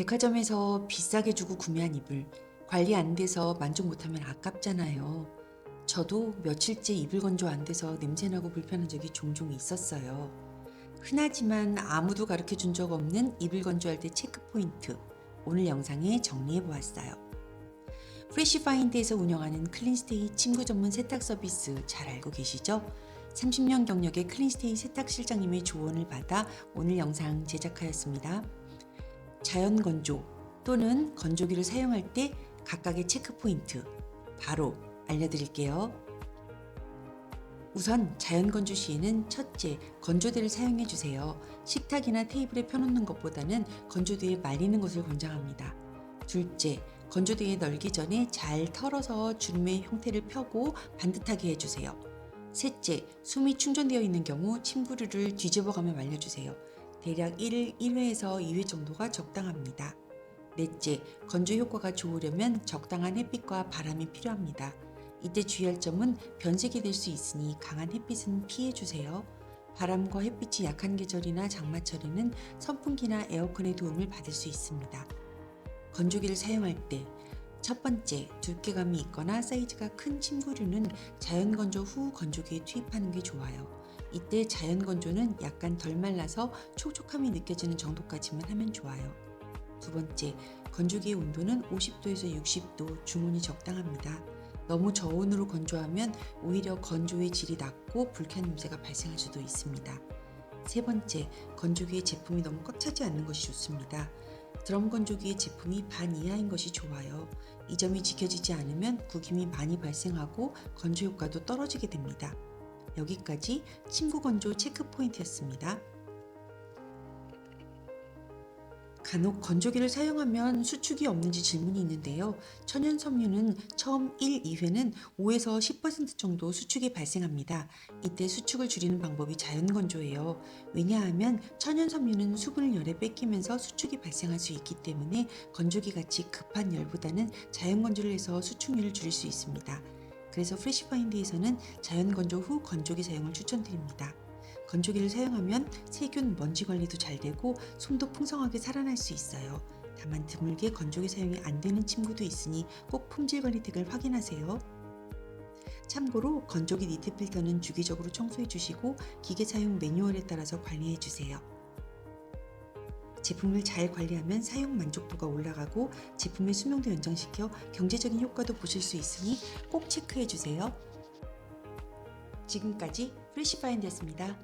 백화점에서 비싸게 주고 구매한 이불 관리 안 돼서 만족 못하면 아깝잖아요. 저도 며칠째 이불 건조 안 돼서 냄새나고 불편한 적이 종종 있었어요. 흔하지만 아무도 가르쳐 준 적 없는 이불 건조할 때 체크 포인트 오늘 영상에 정리해 보았어요. 프레시파인드에서 운영하는 클린스테이 침구 전문 세탁 서비스 잘 알고 계시죠? 30년 경력의 클린스테이 세탁 실장님의 조언을 받아 오늘 영상 제작하였습니다. 자연 건조 또는 건조기를 사용할 때 각각의 체크 포인트 바로 알려드릴게요. 우선 자연 건조 시에는 첫째, 건조대를 사용해 주세요. 식탁이나 테이블에 펴놓는 것보다는 건조대에 말리는 것을 권장합니다. 둘째, 건조대에 널기 전에 잘 털어서 주름의 형태를 펴고 반듯하게 해주세요. 셋째, 숨이 충전되어 있는 경우 침구류를 뒤집어가며 말려주세요. 대략 1일 1회에서 2회 정도가 적당합니다. 넷째, 건조 효과가 좋으려면 적당한 햇빛과 바람이 필요합니다. 이때 주의할 점은 변색이 될 수 있으니 강한 햇빛은 피해 주세요. 바람과 햇빛이 약한 계절이나 장마철에는 선풍기나 에어컨의 도움을 받을 수 있습니다. 건조기를 사용할 때 첫 번째, 두께감이 있거나 사이즈가 큰 침구류는 자연 건조 후 건조기에 투입하는 게 좋아요. 이때 자연 건조는 약간 덜 말라서 촉촉함이 느껴지는 정도까지만 하면 좋아요. 두 번째, 건조기의 온도는 50도에서 60도 중온이 적당합니다. 너무 저온으로 건조하면 오히려 건조의 질이 낮고 불쾌한 냄새가 발생할 수도 있습니다. 세 번째, 건조기의 제품이 너무 꽉 차지 않는 것이 좋습니다. 드럼 건조기의 제품이 반 이하인 것이 좋아요. 이 점이 지켜지지 않으면 구김이 많이 발생하고 건조 효과도 떨어지게 됩니다. 여기까지 침구 건조 체크 포인트였습니다. 간혹 건조기를 사용하면 수축이 없는지 질문이 있는데요. 천연 섬유는 처음 1, 2회는 5에서 10% 정도 수축이 발생합니다. 이때 수축을 줄이는 방법이 자연 건조예요. 왜냐하면 천연 섬유는 수분을 열에 뺏기면서 수축이 발생할 수 있기 때문에 건조기 같이 급한 열보다는 자연 건조를 해서 수축률을 줄일 수 있습니다. 그래서 프레시파인드에서는 자연 건조 후 건조기 사용을 추천드립니다. 건조기를 사용하면 세균, 먼지 관리도 잘 되고 솜도 풍성하게 살아날 수 있어요. 다만 드물게 건조기 사용이 안 되는 침구도 있으니 꼭 품질 관리 덱을 확인하세요. 참고로 건조기 니트 필터는 주기적으로 청소해 주시고 기계 사용 매뉴얼에 따라서 관리해 주세요. 제품을 잘 관리하면 사용 만족도가 올라가고 제품의 수명도 연장시켜 경제적인 효과도 보실 수 있으니 꼭 체크해 주세요. 지금까지 프레시파인드였습니다.